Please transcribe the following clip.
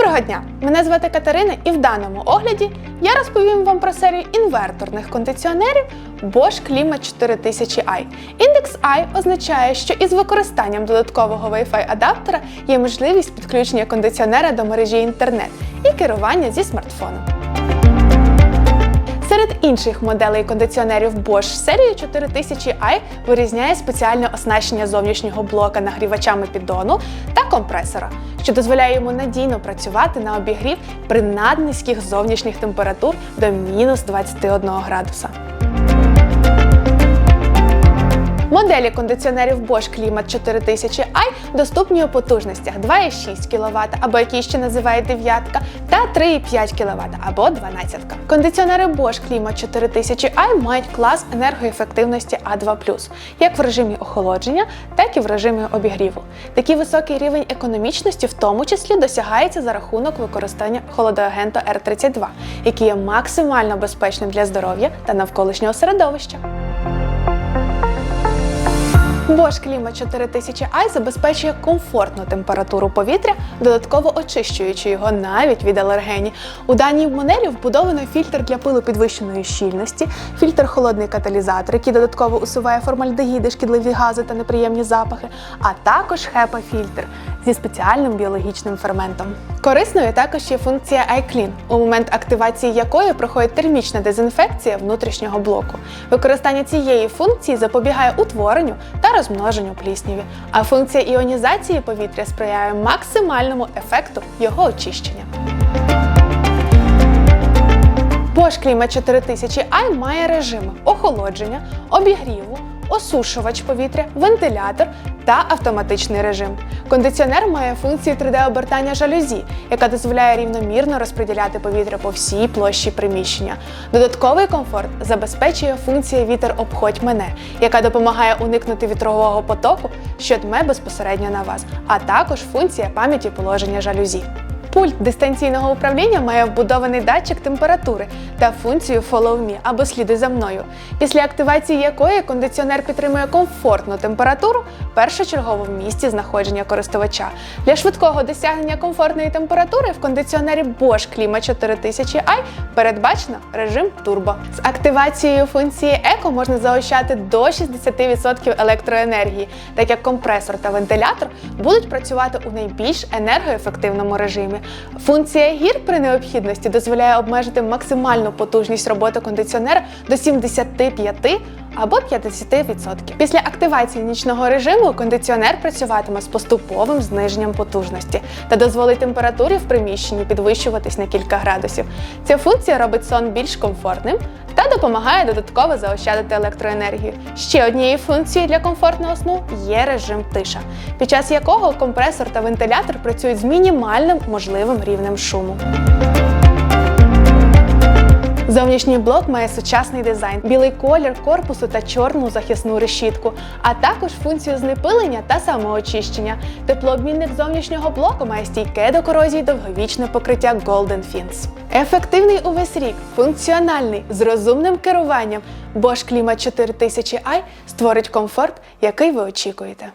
Доброго дня! Мене звати Катерина, і в даному огляді я розповім вам про серію інверторних кондиціонерів Bosch Clima 4000i. Індекс I означає, що із використанням додаткового Wi-Fi адаптера є можливість підключення кондиціонера до мережі інтернет і керування зі смартфону. Серед інших моделей кондиціонерів Bosch серії 4000i вирізняє спеціальне оснащення зовнішнього блока нагрівачами піддону та компресора, що дозволяє йому надійно працювати на обігрів при наднизьких зовнішніх температур до мінус 21 градуса. Моделі кондиціонерів Bosch Climat 4000i доступні у потужностях 2,6 кВт, або які ще називають дев'ятка, та 3,5 кВт або 12. Кондиціонери Bosch Climat 4000i мають клас енергоефективності А2+, як в режимі охолодження, так і в режимі обігріву. Такий високий рівень економічності в тому числі досягається за рахунок використання холодоагенту R32, який є максимально безпечним для здоров'я та навколишнього середовища. Bosch Clima 4000i забезпечує комфортну температуру повітря, додатково очищуючи його навіть від алергенів. У даній моделі вбудовано фільтр для пилу підвищеної щільності, фільтр холодний каталізатор, який додатково усуває формальдегіди, шкідливі гази та неприємні запахи, а також HEPA-фільтр зі спеціальним біологічним ферментом. Корисною також є функція iClean, у момент активації якої проходить термічна дезінфекція внутрішнього блоку. Використання цієї функції запобігає утворенню та розмноженню плісняві, а функція іонізації повітря сприяє максимальному ефекту його очищення. Bosch Clima 4000i має режими охолодження, обігріву, осушувач повітря, вентилятор та автоматичний режим. Кондиціонер має функцію 3D-обертання жалюзі, яка дозволяє рівномірно розподіляти повітря по всій площі приміщення. Додатковий комфорт забезпечує функція Вітер обходь мене, яка допомагає уникнути вітрового потоку, що дме безпосередньо на вас, а також функція пам'яті положення жалюзі. Пульт дистанційного управління має вбудований датчик температури та функцію Follow Me або сліди за мною, після активації якої кондиціонер підтримує комфортну температуру першочергово в місці знаходження користувача. Для швидкого досягнення комфортної температури в кондиціонері Bosch Clima 4000i передбачено режим турбо. З активацією функції Еко можна заощадити до 60% електроенергії, так як компресор та вентилятор будуть працювати у найбільш енергоефективному режимі. Функція гір при необхідності дозволяє обмежити максимальну потужність роботи кондиціонера до 75 або 50%. Після активації нічного режиму кондиціонер працюватиме з поступовим зниженням потужності та дозволить температурі в приміщенні підвищуватись на кілька градусів. Ця функція робить сон більш комфортним допомагає додатково заощадити електроенергію. Ще однією функцією для комфортного сну є режим тиша, під час якого компресор та вентилятор працюють з мінімальним можливим рівнем шуму. Зовнішній блок має сучасний дизайн, білий колір корпусу та чорну захисну решітку, а також функцію знепилення та самоочищення. Теплообмінник зовнішнього блоку має стійке до корозії довговічне покриття Golden Fins. Ефективний увесь рік, функціональний, з розумним керуванням. Bosch Clima 4000i створить комфорт, який ви очікуєте.